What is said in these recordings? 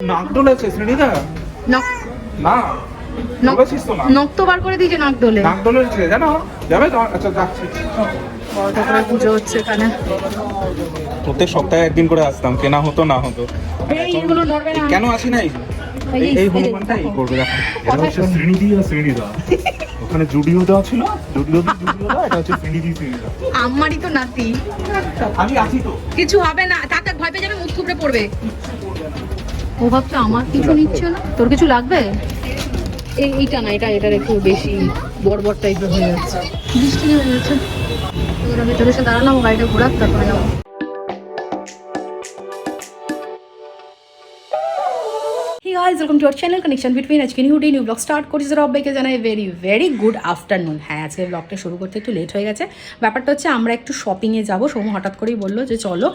নাক ডলেছে শ্রেণীদা না। বলেছিস তো না নখ তো বার করে দিয়েছে নাক দোলে নাক ডলেছে জানো? যাবে তো? আচ্ছা যাচ্ছি। বড় করে পুজো হচ্ছে এখানে? প্রত্যেক সপ্তাহে একদিন করে আসতাম কেনা হতো না হতো। কেন আসি নাই? এই যে- এই এই যে হনুমানটা এই করবে দেখো। এটা হচ্ছে শ্রেণীদি আর শ্রেণীদা ওখানে জুডিও দেওয়া ছিল জুডিও জুডিও এটা হচ্ছে শ্রেণীদি শ্রেণীদা আমারই তো নাতি। আমি আছি তো। কিছু হবে না। থাক ভয় পেয়ে যাবে মুখ থুবড়ে পড়বে। ও ভাবছে আমার কিছু নিচ্ছে না। তোর কিছু লাগবে? এই এইটা না এটা এটার একটু বেশি বড় বড় টাইপের হয়ে যাচ্ছে। বৃষ্টি হয়ে যাচ্ছে তোরা ভেতরে এসে দাঁড়ালাম গাড়িটা ঘোরার তারপরে যাব। Guys welcome to our channel connection between আজকে new day new blog start করছি রব্বাইকে জানাই ভেরি ভেরি গুড আফটারনুন হ্যাঁ আজকে ব্লগটা শুরু করতে একটু লেট হয়ে গেছে। ব্যাপারটা হচ্ছে আমরা একটু শপিংয়ে যাব। সৌম্য হঠাৎ করেই বলল যে চলো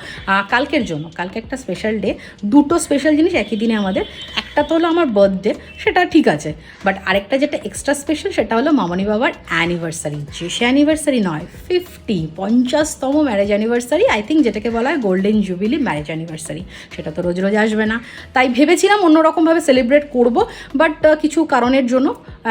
কালকের জন্য, কালকে একটা স্পেশাল ডে দুটো স্পেশাল জিনিস একই দিনে আমাদের। একটা তো হলো আমার বার্থডে সেটা ঠিক আছে। বাট আরেকটা যেটা এক্সট্রা স্পেশাল সেটা হলো মামনি বাবার অ্যানিভার্সারি যে সে অ্যানিভার্সারি নয় ফিফটি পঞ্চাশতম ম্যারেজ অ্যানিভার্সারি আই থিঙ্ক যেটাকে বলা হয় গোল্ডেন জুবিলি ম্যারেজ অ্যানিভার্সারি সেটা তো রোজ রোজ আসবে না। তাই ভেবেছিলাম অন্যরকমভাবে সেলিব্রেট করব বাট কিছু কারণের জন্য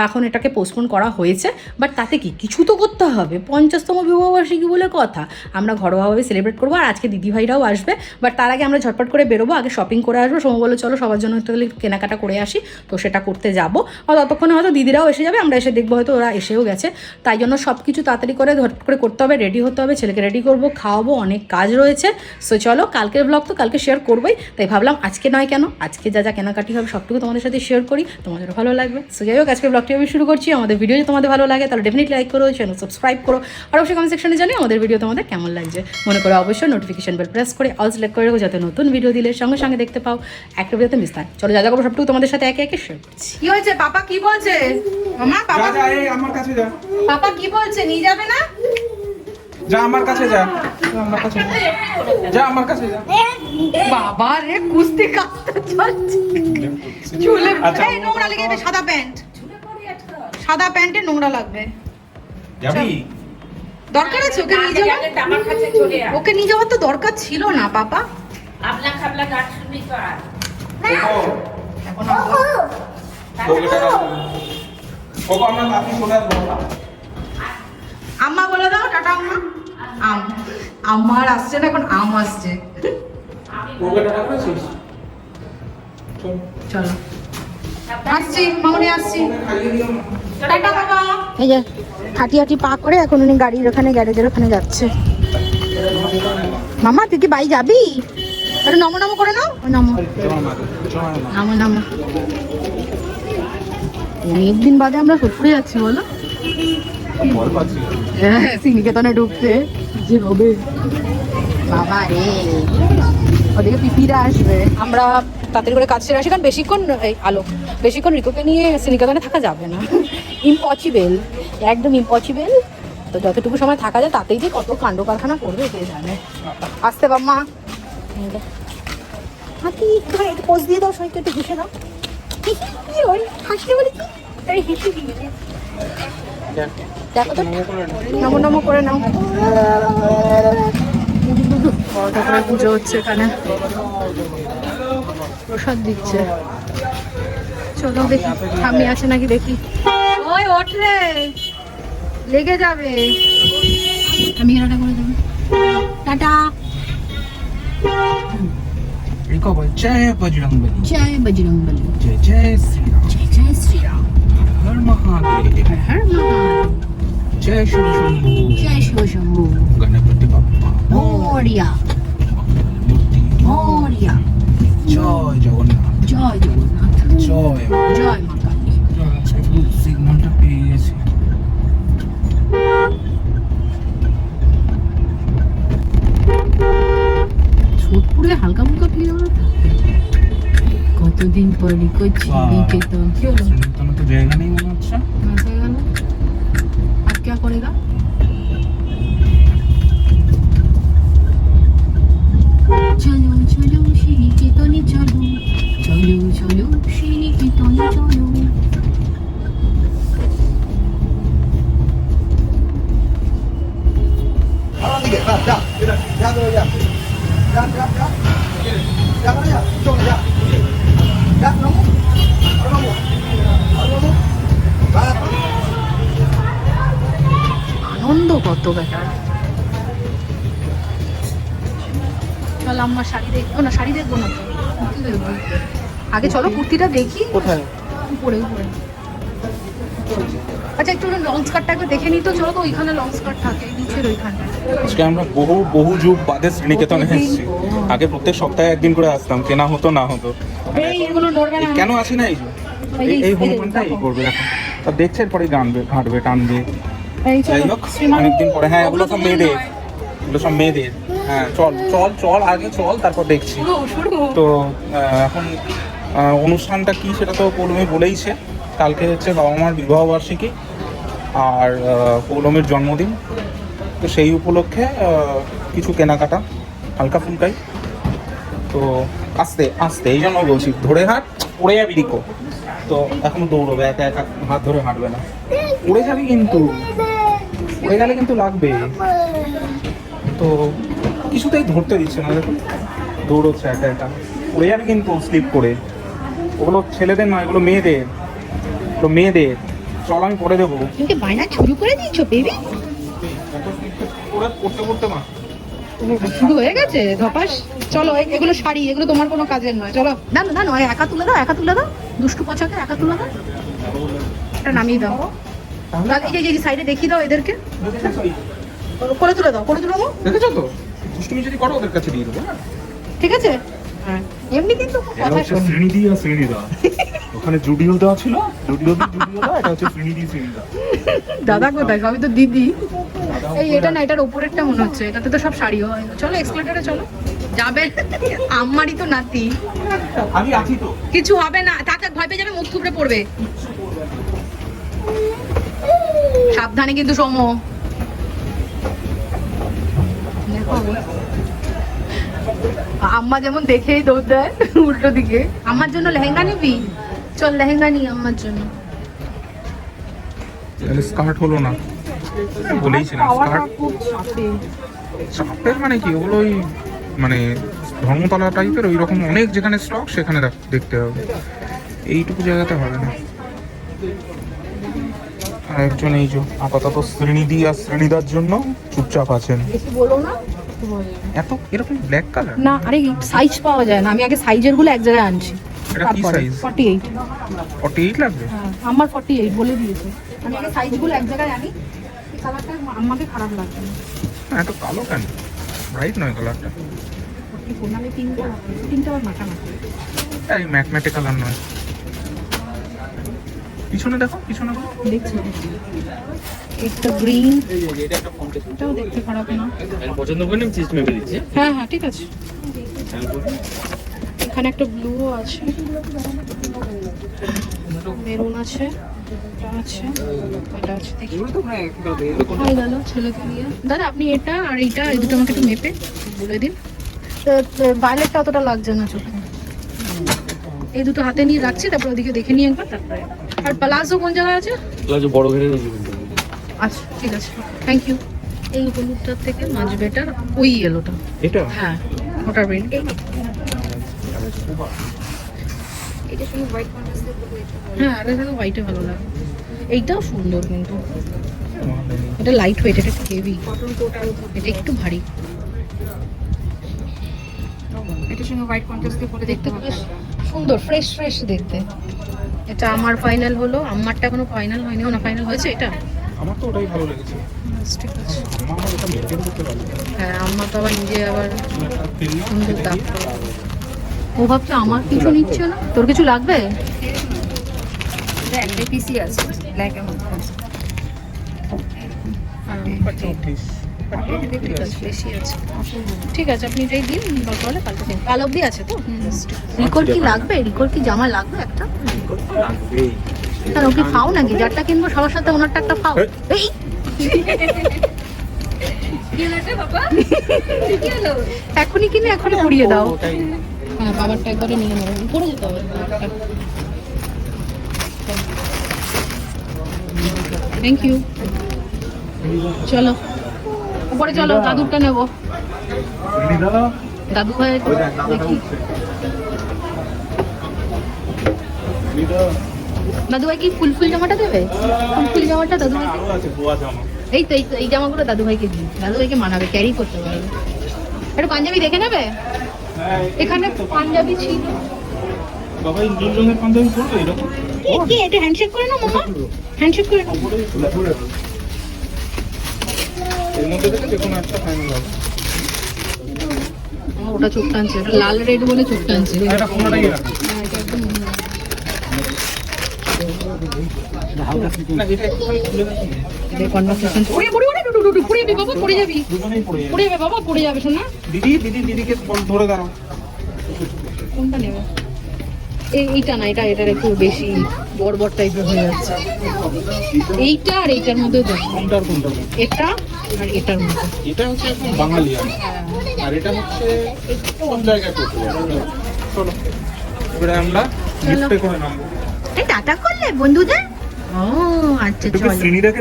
এখন এটাকে পোস্টপোন করা হয়েছে। বাট তাতে কি? কিছু তো করতে হবে। পঞ্চাশতম বিবাহবার্ষিকী বলে কথা। আমরা ঘরোয়াভাবে সেলিব্রেট করব আর আজকে দিদিভাইরাও আসবে। বাট তার আগে আমরা ঝটপট করে বেরোবো, আগে শপিং করে আসব। সোম বলে চলো, সবার জন্য তাহলে কেনাকাটা করে আসি। তো সেটা করতে যাব। আর ততক্ষণে হয়তো দিদিরাও এসে যাবে, আমরা এসে দেখব হয়তো ওরা এসেও গেছে। তাই জন্য সব কিছু তাড়াতাড়ি করে ঝটপট করে করতে হবে রেডি হতে হবে, ছেলেকে রেডি করব, খাওয়াবো, অনেক কাজ রয়েছে। সো চলো, কালকের ব্লগ তো কালকে শেয়ার করবোই। তাই ভাবলাম আজকে নয় কেন? আজকে যা যা কেনাকাটি হবে সবটুকু তোমাদের সাথে শেয়ার করি তোমাদেরও ভালো লাগবে। সো যাই হোক আজকে ব্লগটি আমি শুরু করছি। আমাদের ভিডিও যদি তোমাদের ভালো লাগে তাহলে ডেফিনেটলি লাইক করো চ্যানেল সাবস্ক্রাইব করো। আর অবশ্যই কমেন্ট সেকশনে জানিয়ে আমাদের ভিডিও তোমাদের কেমন লাগছে। মনে করো অবশ্যই নোটিফিকেশন বেল প্রেস করে অল সিলেক্ট করে রাখো যাতে নতুন ভিডিও দিলে সঙ্গে সঙ্গে দেখতে পাও। একটা ভিডিওতে মিস থাকে চলো যা যা করব সবটুকু তোমাদের সাথে একে একে শেয়ার করছি। কি হয়েছে? পাপা কি বলছে? মামা যা এই আমার কাছে যা। পাপা কি বলছে? নিয়ে যাবে না? যা আমার কাছে যা। যা আমার কাছে যা। যা আমার কাছে যা বাবা রে কুস্তি কাজটা চলছে চুলে আচ্ছা। এই নোংরা লেগে যাবে সাদা প্যান্ট। সাদা প্যান্টে নোংরা লাগবে। যাবি? দরকার আছে ওকে নিয়ে যাওয়ার? আমার কাছে চলে আয়। ওকে নিয়ে যাওয়ার তো দরকার ছিল না পাপা। আপনা খাবলা গাছ শুনবি তো আর। এখন আম্মা বলে দাও টাটা আম্মা। আম আমার আসছে না এখন আম আসছে। টাকা করেছিস চলো। আসছি মামনি এই যে হাঁটি হাঁটি পা করে এখন উনি গাড়ির ওখানে গ্যারেজের ওখানে যাচ্ছে। মামা তুই কি বাই যাবি? একটু নমো নমো করে নাও। ওই নমো। নামো নামো। অনেকদিন বাদে আমরা সত্যি যাচ্ছি বলো। হ্যাঁ সিনিকেতনে ঢুকতে যে হবে? বাবা রে। ওদিকে পিপিরা আসবে। আমরা তাড়াতাড়ি করে কাজ সেরে আসি কারণ বেশিক্ষণ এই আলো বেশিক্ষণ রিকোকে নিয়ে সিনিকেতনে থাকা যাবে না। ইম্পসিবল একদম ইম্পসিবল তো যতটুকু সময় থাকা যায় তাতেই যে কত কাণ্ড কারখানা করবে কে জানে। আসতে বাম্মা। হাতি একটু একটু পোজ দিয়ে দাও সবাইকে একটু ঘুষে দাও। হাসলে বলে কি? এই হেসে দিয়ে দেখো তো। নমো নমো করে নাও। বড় ঠাকুরের পুজো হচ্ছে এখানে। প্রসাদ দিচ্ছে। চলো দেখি সামনে আছে নাকি দেখি। ওই ওঠ রে। লেগে যাবে। আমি এরাটা করে দেবো। টাটা। জয় বজরং বলি। জয় বজরং বলি। জয় জয় শ্রীরাম। জয় জয় শ্রীরাম। হর মহাদেব। হর মহাদেব। জয় শিব শম্ভু। জয় শিব শম্ভু। গণপতি। মোরিয়া। মোরিয়া। জয় জগন্নাথ। জয় জগন্নাথ। জয় জয় মা কালী। সিগন্যালটা পেয়ে গেছি। সোদপুরে হালকা ফুলকা ফিরে কতদিন পরে করছি নিকেতন কি হলো? তো জায়গা নেই মনে হচ্ছে। আর क्या করেগা চলো চলো সে চলো চলো চলো সে চলো আনন্দ কত ব্যাপার চল আমার শাড়ি দেখব না শাড়ি দেখব না তো। কুর্তি দেখব। আগে চলো কুর্তিটা দেখি। কোথায়? উপরে উপরে। আচ্ছা একটু লং দেখে নিই তো। চলো তো ওইখানে লং স্কার্ট থাকে নিচের ওইখানে আজকে আমরা বহু বহু যুগ বাদে শ্রীনিকেতনে এসেছি। আগে প্রত্যেক সপ্তাহে একদিন করে আসতাম কেনা হতো না হতো। কেন আছি না এই এই হনুমানটা করবে এখন। তা দেখছে এরপরে গানবে ঘাঁটবে টানবে। যাই হোক অনেকদিন পরে। হ্যাঁ ওগুলো সব মেয়েদের। এগুলো সব মেয়েদের। হ্যাঁ চল চল চল আগে চল তারপর দেখছি। তো এখন অনুষ্ঠানটা কি সেটা তো পৌলমী বলেইছে। কালকে হচ্ছে বাবা মার বিবাহ বার্ষিকী আর পৌলমীর জন্মদিন। তো সেই উপলক্ষে কিছু কেনাকাটা হালকা ফুলকাই। তো আস্তে আস্তে এই জন্য বলছি ধরে হাঁট উড়ে যাবি রিকো। তো এখন দৌড়বে একা একা হাত ধরে হাঁটবে না। উড়ে যাবি কিন্তু। উড়ে গেলে কিন্তু লাগবে। তো কিছুতেই ধরতে দিচ্ছে না দেখুন। দৌড়চ্ছে একা একা। উড়ে যাবে কিন্তু স্লিপ করে। ওগুলো ছেলেদের নয় ওগুলো মেয়েদের। ওগুলো মেয়েদের। চল আমি পরে দেবো। তুমি বায়না শুরু করে দিয়েছ বেবি পড়তে পড়তে মা। শুরু হয়ে গেছে ধপাস। চলো এগুলো শাড়ি এগুলো তোমার কোনো কাজের নয়। চলো। না না না একা তুলে দাও একা তুলে দাও। দুষ্টু পছাকে একা তুলে দাও। এটা নামিয়ে দাও। এই যে সাইডে দেখিয়ে দাও এদেরকে। করে তুলে দাও করে তুলে দাও। দেখেছ তো? দুষ্টুমি যদি করো ওদের কাছে দিয়ে দেবো ঠিক আছে? হ্যাঁ। এমনি কিন্তু কথা হচ্ছে শোনে শ্রেণীদি আর শ্রেণীদা ওখানে জুডিও দেওয়া ছিল জুডিও জুডিও দেওয়া এটা হচ্ছে শ্রেণীদি শ্রেণীদা দাদা কোথায়? সবই তো দিদি। এই এটা না এটার ওপরেরটা মনে হচ্ছে। এটাতে তো সব শাড়ি হয়। চলো এক্সপ্লেটারে চলো। যাবে আমারই তো নাতি। আমি আছি তো। কিছু হবে না। তাকে ভয় পেয়ে যাবে মুখ থুবড়ে পড়বে। সাবধানে কিন্তু সোম দেখো আম্মা যেমন দেখেই দৌড় দেয় উল্টো দিকে। আমার জন্য লেহেঙ্গা নিবি? চল লেহেঙ্গা নি আমার জন্য। স্কার্ট হলো না। বলেইছিলাম স্কার্ট চাপের মানে কি? ওগুলো ওই মানে ধর্মতলা টাইপের ওই রকম অনেক যেখানে স্টক সেখানে দেখ- দেখতে হবে। এইটুকু জায়গাতে হবে না। আর একজন এই যে আপাতত শ্রেণীদি আর শ্রেণীদার জন্য চুপচাপ আছেন। বলো না। এত এরকম ব্ল্যাক কালার না আরে সাইজ পাওয়া যায় না। আমি আগে সাইজেরগুলো এক জায়গায় আনছি। এটা কি size? ফর্টি এইট লাগবে? হ্যাঁ আমার ফর্টি এইট বলে দিয়েছে। আমি আগে সাইজগুলো এক জায়গায় আনি এই কালারটা আমাকে খারাপ লাগছে না। এত কালো কেন? ব্রাইট নয় কালারটা ফোর তিনটা তিনটা মাথা মাথা এই ম্যাটম্যাটে কালার নয়। পিছনে দেখো পিছনে দেখছি একটা গ্রিন এটাও দেখতে খারাপ না। পছন্দ করে আমি চিজ মেপে দিচ্ছি। হ্যাঁ হ্যাঁ ঠিক আছে। এখানে একটা ব্লু আছে। মেরুন আছে আছে এটা আছে। দেখি। হয়ে গেল ছেলেকে দিয়ে দাদা আপনি এটা আর এইটা এই দুটো আমাকে একটু মেপে বলে দিন। ভায়োলেটটা অতটা লাগছে না চোখে। এই দুটো হাতে নিয়ে রাখছি তারপর ওদিকে দেখে নিয়ে একবার তারপরে আর প্লাজো কোন জায়গায় আছে? প্লাজো বড় ঘেরে দিবেন আচ্ছা ঠিক আছে। থ্যাংক ইউ এই হলুদটার থেকে মাছ বেটার ওই ইয়েলোটা এটা? হ্যাঁ ওটার প্রিন্ট হ্যাঁ আর হোয়াইটে ভালো লাগে। এইটাও সুন্দর কিন্তু। এটা লাইট ওয়েট এটা একটু হেভি এটা একটু ভারী। এটার সঙ্গে হোয়াইট কন্ট্রাস্ট দিয়ে পরে দেখতে বেশ সুন্দর ফ্রেশ ফ্রেশ দেখতে। এটা আমার ফাইনাল হলো আমারটা এখনও ফাইনাল হয়নি ওনা ফাইনাল হয়েছে এটা? আমার তো ওটাই ভালো লেগেছে। ঠিক আছে। হ্যাঁ আমার তো আবার নিজে আবার সুন্দর দাম ও ভাবছে আমার কিছু নিচ্ছে না? তোর কিছু লাগবে? একটাই পিসি আছে ব্ল্যাক এন্ড ঠিক আছে। বেশি আছে ঠিক আছে আপনি এটাই দিন দরকার হলে কালকে দিন। কাল অবধি আছে তো? রিকোর কি লাগবে? রিকোর কি জামা লাগবে একটা? কেন কি ফাও নাকি? যারটা কিনবো সবার সাথে ওনারটা একটা ফাও এই! এখনই কিনে এখনই পরিয়ে দাও। হ্যাঁ বাবারটা একবারে নিয়ে নেব। উপরে যেতে হবে। থ্যাংক ইউ চলো। উপরে চলো দাদুরটা নেব। দাদু ভাই দেখি। দাদু ভাই কি ফুল ফুল জামাটা দেবে? ফুল ফুল জামাটা দাদু ভাই এই তো এই তো এই জামাগুলো দাদুভাইকে দিই দাদুভাইকে মানাবে ক্যারি করতে পারবে। একটু পাঞ্জাবি দেখে নেবে? এখানে পাঞ্জাবি ছিল। বাবা নীল রঙের পাঞ্জাবি পরবে এরকম? কি এটা হ্যান্ডশেক করে না মামা। হ্যান্ডশেক করে নাও। এর মধ্যে থেকে যে কোনো একটা ফাইনাল হবে। ওটা চোখ টানছে। লাল রেড বলে চোখ টানছে। এটা কোনোটাই হ্যাঁ, এটা একদম না। এইটা না এটা এটার একটু বেশি বড় বড় টাইপের হয়ে যাচ্ছে। এইটা আর এইটার মধ্যে? এটা এটার মধ্যে এটা হচ্ছে একদম বাঙালি আর এটা হচ্ছে কোন জায়গায় করতে চলো এবারে আমরা লিফটে করে নামবো। এই টাটা করলে বন্ধুদের? ও আচ্ছা চলো।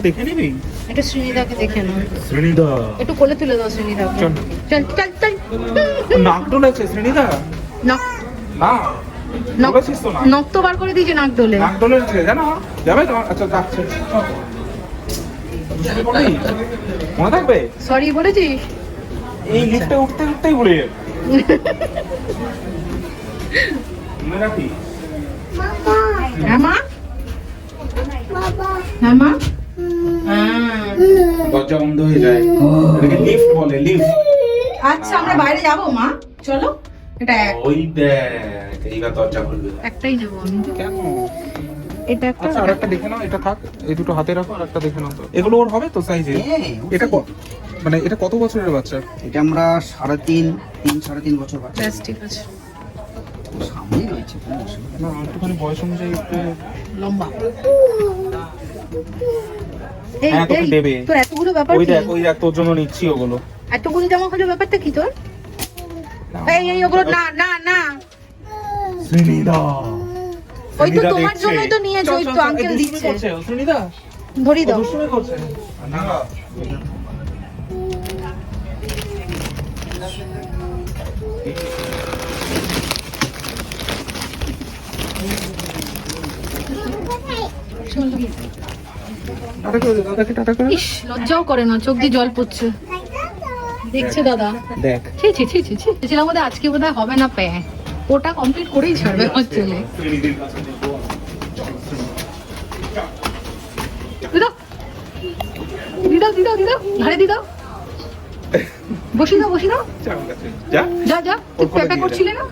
দেখে নিবি? এটা শ্রীনিদাকে দেখে নাও। শ্রেণীদা একটু কোলে তুলে দাও শ্রীনিদাকে। চল। চল চল চল। নাক ডোলাচ্ছে শ্রেণীদা নখ না। নখ তো বার করে দিয়েছে নাক ডোলে। নাক জানো? যাবে তো? আচ্ছা যাচ্ছে? মনে থাকবে? সরি বলেছিস এই লিফটে উঠতে উঠতেই ভুলে যাবে মনে রাখি হ্যাঁ মা? হ্যাঁ হ্যাঁ। দরজা বন্ধ হয়ে যায়। লিফট বলে লিফট। আচ্ছা আমরা বাইরে যাব মা। চলো এটা ওই দেখ এইবার দরজা খুলবে। একটাই আমি। কেন? এটা একটা আচ্ছা আর একটা দেখে নাও এটা থাক। এই দুটো হাতে রাখো আর একটা দেখে নাও তো। এগুলো ওর হবে তো সাইজে এটা ক- মানে এটা কত বছরের বাচ্চা? এটা আমরা সাড়ে তিন তিন সাড়ে তিন বছর বাচ্চা। ব্যাস ঠিক আছে। সামনেই রয়েছে কোনো অসুবিধা না একটুখানি বয়স অনুযায়ী একটু লম্বা। এই হ্যাঁ, তোকে এই দেবে। তোর এতগুলো ব্যাপার ওই কি? দেখ ওই দেখ তোর জন্য নিচ্ছি ওগুলো। এতগুলো জামা হলো ব্যাপারটা কি তোর? এই এই ওগুলো না না না। ওই তো তোমার। জন্যই তো ওই চল, তো আঙ্কেল দিচ্ছে। শ্রীনিদা ধরি দাও। দুষ্টুমি করছে। না লজ্জাও করে না চোখ দিয়ে জল পড়ছে। দেখছে দাদা। দেখ। ছি ছি ছি ছি আজকে বোধহয় হবে না প্যা। ওটা কমপ্লিট করেই ছাড়বে আমার ছেলে। দিদাও দিদাও দিদাও ঘাড়ে দিদাও। বসি দাও বসি দাও যা। যা যা। যা কোলে প্যাপা করছিলে না?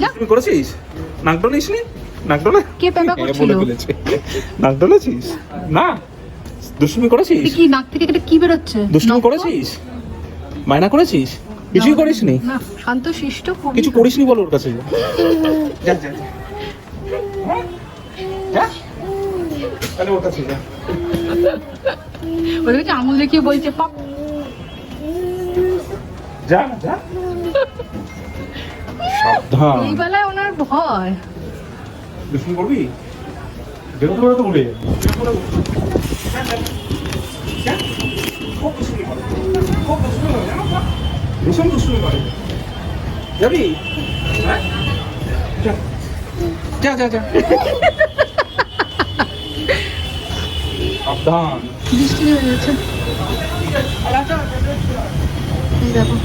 যা। তুমি করেছিস? নাক ডলেছিস নাক ডলে কে প্যাপা হ্যাঁ, করছিল? নাক ডলেছিস না। দুষ্টুমি করেছিস? কি নাক থেকে এটা কি বেরোচ্ছে? দুষ্টুমি করেছিস? মায়না করেছিস? কিছুই করিসনি? না শান্ত শিষ্ট কিছু করিসনি বল ওর কাছে। যা যা যা। যা। তাহলে ওর কাছে যা। ওদের কাছে আঙুল দেখিয়ে বলছে পাপ যা যা। সাবধান। এই বেলায় ওনার ভয়। দুষ্টুমি করবি? বেরোতে বেরোতে উড়ে যাবে। যা, যা। খুব দুষ্টুমি করে। খুব দুষ্টুমি করে, জানো তো? ভীষণ দুষ্টুমি করে। যাবি? হ্যাঁ? যা যা যা। সাবধান। বৃষ্টি যাচ্ছে দেখো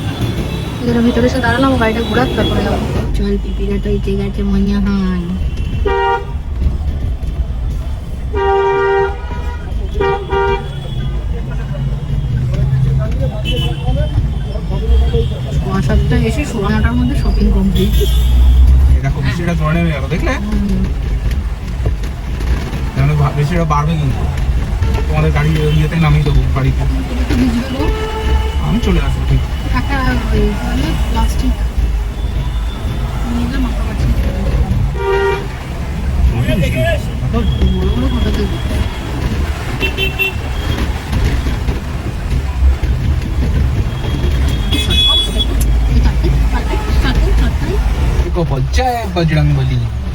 এদের ভিতরে এসে দাঁড়ালাম গাড়িটা ঘোরার তারপরে যাব। চল পিপিরা তো এসে গেছে মনে হয়। সাতটা এসে সোয়া নটার মধ্যে শপিং কমপ্লিট এই দেখো বৃষ্টিটা জোরে নেমে গেল দেখলে? যেন ভা- বাড়বে কিন্তু। তোমাদের গাড়ি ইয়েতে নামিয়ে দেবো বাড়িতে। আমি চলে আসব ঠিক। প্লাস্টিক নিয়ে মাথা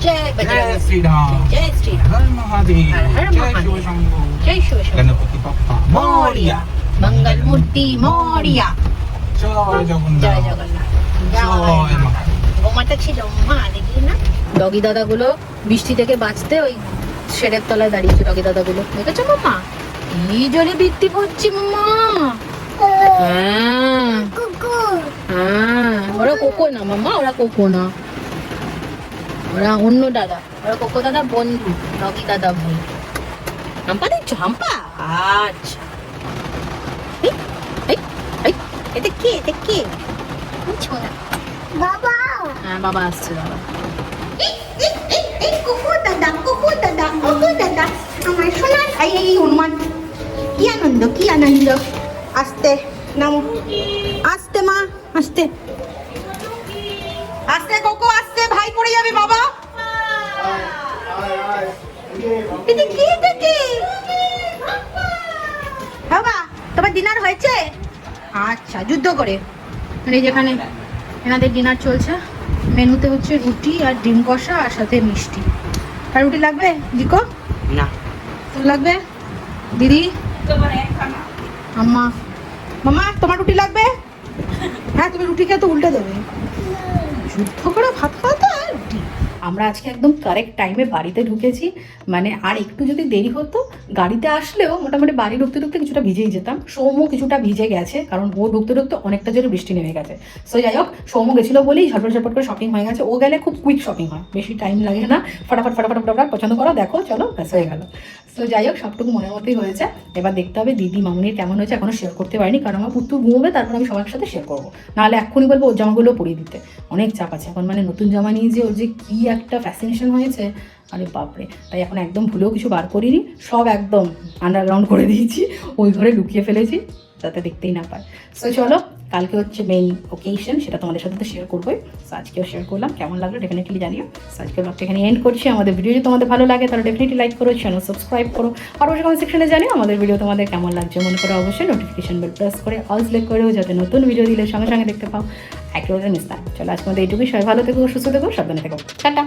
কাছে বড় বড় ফটো তুলবো देखो बोल जय बजरंग बली जय जय श्री राम जय श्री राम हर महादेव हर हर जय महादेव। शिव शंभो जय शिव शंकर गणपति बप्पा मोरिया मंगल मूर्ति मोरिया जय जगन्नाथ জয় জগন্নাথ জয় মা বোমাটা ছিল মা দেখি না ডগি দাদাগুলো বৃষ্টি থেকে বাঁচতে ওই শেডের তলায় দাঁড়িয়েছে ডগি দাদাগুলো দেখেছো মাম্মা কি জোরে বৃত্তি পড়ছে মা হ্যাঁ হ্যাঁ ওরা কোকো না মামা ওরা কোকো না ওরা অন্য দাদা। ওরা কোকো দাদা বন্ধু রকি দাদা ভাই। হাম্পা দিচ্ছ হাম্পা? আচ্ছা। এটা কে? এটা কে? বুঝছ না। বাবা! হ্যাঁ বাবা আসছে এই কুকুর দাদা কুকুর দাদা কুকুর দাদা। আমার সোনার এই এই এই, হনুমান কি আনন্দ কি আনন্দ। আস্তে নামো। আস্তে মা আস্তে। আস্তে কোকো আস্তে ভাই পড়ে যাবে বাবা। এটা কি এটা কি বাবা তোমার ডিনার হয়েছে? আচ্ছা যুদ্ধ করে। আর এই যেখানে এনাদের ডিনার চলছে মেনুতে হচ্ছে রুটি আর ডিম কষা আর সাথে মিষ্টি। আর রুটি লাগবে জিকো? না। তোর লাগবে? দিদি? আম্মা। মামা তোমার রুটি লাগবে? হ্যাঁ তুমি রুটি খেয়ে তো উল্টে দেবে। যুদ্ধ করে ভাত খাওয়াতে আর রুটি আমরা আজকে একদম কারেক্ট টাইমে বাড়িতে ঢুকেছি। মানে আর একটু যদি দেরি হতো, গাড়িতে আসলেও মোটামুটি বাড়ি ঢুকতে ঢুকতে কিছুটা ভিজেই যেতাম। সৌম্য কিছুটা ভিজে গেছে, কারণ ও ঢুকতে ঢুকতে অনেকটা জোরে বৃষ্টি নেমে গেছে। সো যাই হোক, সৌম্য গেছিল বলেই ঝটপট ঝটপট করে শপিং হয়ে গেছে। ও গেলে খুব কুইক শপিং হয়। বেশি টাইম লাগে না। ফটাফট ফটাফট ফটাফট, পছন্দ করো, দেখো, চলো, ব্যাস হয়ে গেল। সো যাই হোক, সবটুকু মনের মতোই হয়েছে। এবার দেখতে হবে দিদি, মামুনির কেমন হয়েছে, এখনও শেয়ার করতে পারিনি, কারণ আমার পুত্তু ঘুমোবে, তারপর আমি সবার সাথে শেয়ার করব। নাহলে এক্ষুনি বলব ওর জামাগুলো পরিয়ে দিতে। অনেক চাপ আছে। এখন মানে নতুন জামা নিয়ে যে ওর যে কী একটা ফ্যাসিনেশন হয়েছে, আরে বাপরে! তাই এখন একদম ভুলেও কিছু বার করিনি। সব একদম আন্ডারগ্রাউন্ড করে দিয়েছি। ওই ঘরে লুকিয়ে ফেলেছি, যাতে দেখতেই না পায়। সো চলো কালকে হচ্ছে মেইন ওকেশন সেটা তোমাদের সাথে তো শেয়ার করবোই। সো আজকেও শেয়ার করলাম, কেমন লাগল ডেফিনেটলি জানিও। সো আজকে ব্লগটা এখানে এন্ড করছি। আমাদের ভিডিও যদি তোমাদের ভালো লাগে, তাহলে ডেফিনেটলি লাইক করো চ্যানেল সাবস্ক্রাইব করো। আর অবশ্যই কমেন্ট সেকশনে জানিও আমাদের ভিডিও তোমাদের কেমন লাগছে। মনে করো অবশ্যই নোটিফিকেশন বেল প্রেস করে অল সিলেক্ট করেও যাতে নতুন ভিডিও দিলে সঙ্গে সঙ্গে দেখতে পাও। একেবারে মিস চলো আজকে আমাদের এইটুকুই। সবাই ভালো থেকো, সুস্থ থেকো, সাবধানে থেকো। টাটা!